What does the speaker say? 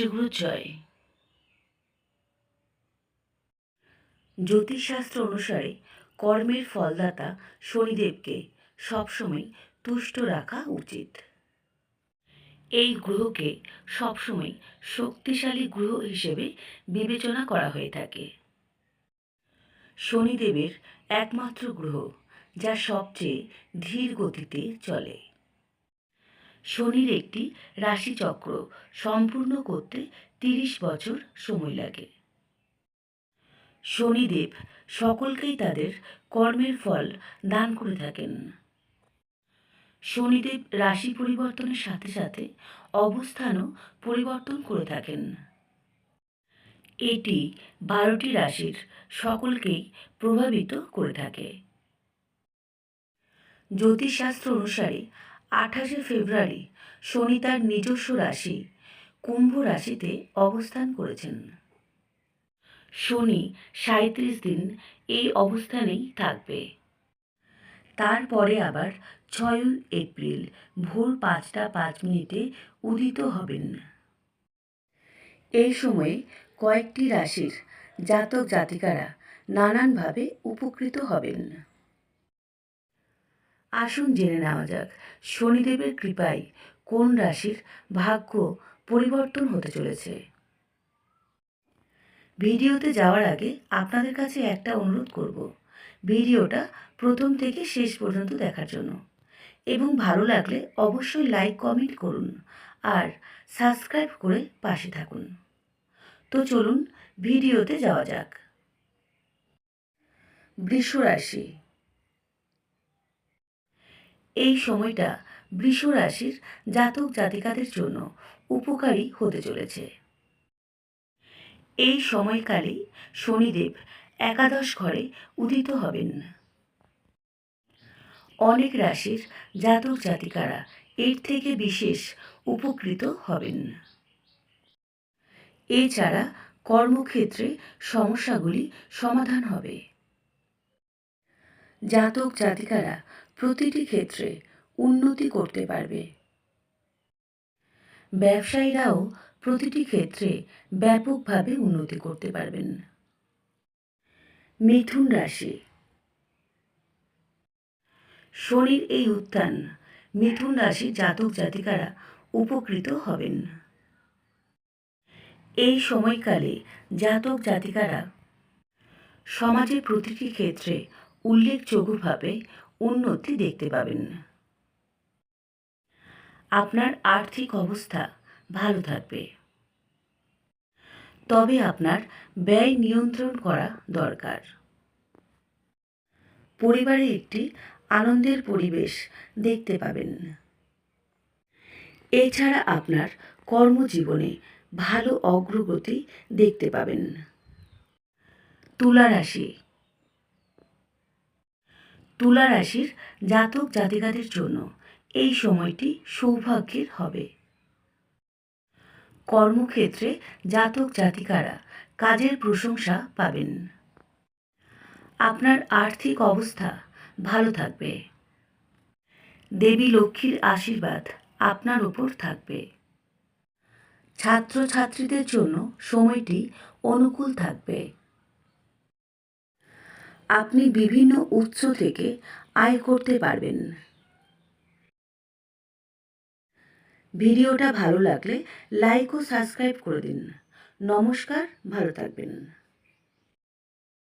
মাতৃগুরু জয় জ্যোতিষশাস্ত্র অনুসারে কর্মের ফলদাতা শনিদেবকে সবসময় তুষ্ট রাখা উচিত। এই গ্রহকে সবসময় শক্তিশালী গ্রহ হিসেবে বিবেচনা করা হয়ে থাকে। শনিদেবের একমাত্র গ্রহ, যা সবচেয়ে ধীর গতিতে চলে। শনির একটি রাশিচক্র সম্পূর্ণ করতে তিরিশ বছর সময় লাগে। শনিদেব সকলকেই তাদের কর্মের ফল দান করে থাকেন। শনিদেব রাশি পরিবর্তনের সাথে সাথে অবস্থানও পরিবর্তন করে থাকেন। এটি বারোটি রাশির সকলকেই প্রভাবিত করে থাকে। জ্যোতিষশাস্ত্র অনুসারে আঠাশে ফেব্রুয়ারি শনি তার নিজস্ব রাশি, কুম্ভ রাশিতে অবস্থান করেছেন। শনি সাঁত্রিশ দিন এই অবস্থানেই থাকবে। তারপরে আবার ছয় এপ্রিল ভোর পাঁচটা পাঁচ মিনিটে উদিত হবেন। এই সময়ে কয়েকটি রাশির জাতক জাতিকারা নানানভাবে উপকৃত হবেন। আসুন জেনে নেওয়া যাক। শনিদেবের কৃপায় কোন রাশির ভাগ্য পরিবর্তন হতে চলেছে? ভিডিওতে যাওয়ার আগে আপনাদের কাছে একটা অনুরোধ করব। ভিডিওটা প্রথম থেকে শেষ পর্যন্ত দেখার জন্য। এবং ভালো লাগলে অবশ্যই লাইক, কমেন্ট করুন আর সাবস্ক্রাইব করে পাশে থাকুন। তো চলুন ভিডিওতে যাওয়া যাক। বৃষ রাশি এই সময়টা বৃষ রাশির জাতক জাতিকাদের জন্য উপকারী হতে চলেছে। এই সময়কালে শনিদেব একাদশ ঘরে উদিত হবেন। অনেক রাশির জাতক জাতিকারা এর থেকে বিশেষ উপকৃত হবেন। এছাড়া কর্মক্ষেত্রে সমস্যাগুলি সমাধান হবে। জাতক জাতিকারা প্রতিটি ক্ষেত্রে উন্নতি করতে পারবে। ব্যবসায়ীরাও প্রতিটি ক্ষেত্রে ব্যাপকভাবে উন্নতি করতে পারবেন। মিথুন রাশি। শনির এই উত্থান মিথুন রাশি জাতক জাতিকারা উপকৃত হবেন। এই সময়কালে জাতক জাতিকারা সমাজের প্রতিটি ক্ষেত্রে উল্লেখযোগ্যভাবে উন্নতি দেখতে পাবেন। আপনার আর্থিক অবস্থা ভালো থাকবে। তবে আপনার ব্যয় নিয়ন্ত্রণ করা দরকার। পরিবারে একটি আনন্দের পরিবেশ দেখতে পাবেন। এছাড়া আপনার কর্মজীবনে ভালো অগ্রগতি দেখতে পাবেন। তুলা রাশি তুলা রাশির জাতক জাতিকাদের জন্য এই সময়টি সৌভাগ্যের হবে। কর্মক্ষেত্রে জাতক জাতিকারা কাজের প্রশংসা পাবেন। আপনার আর্থিক অবস্থা ভালো থাকবে। দেবী লক্ষ্মীর আশীর্বাদ আপনার উপর থাকবে। ছাত্রছাত্রীদের জন্য সময়টি অনুকূল থাকবে। আপনি বিভিন্ন উৎস থেকে আয় করতে পারবেন। ভিডিওটা ভালো লাগলে লাইক ও সাবস্ক্রাইব করে দিন। নমস্কার, ভালো থাকবেন।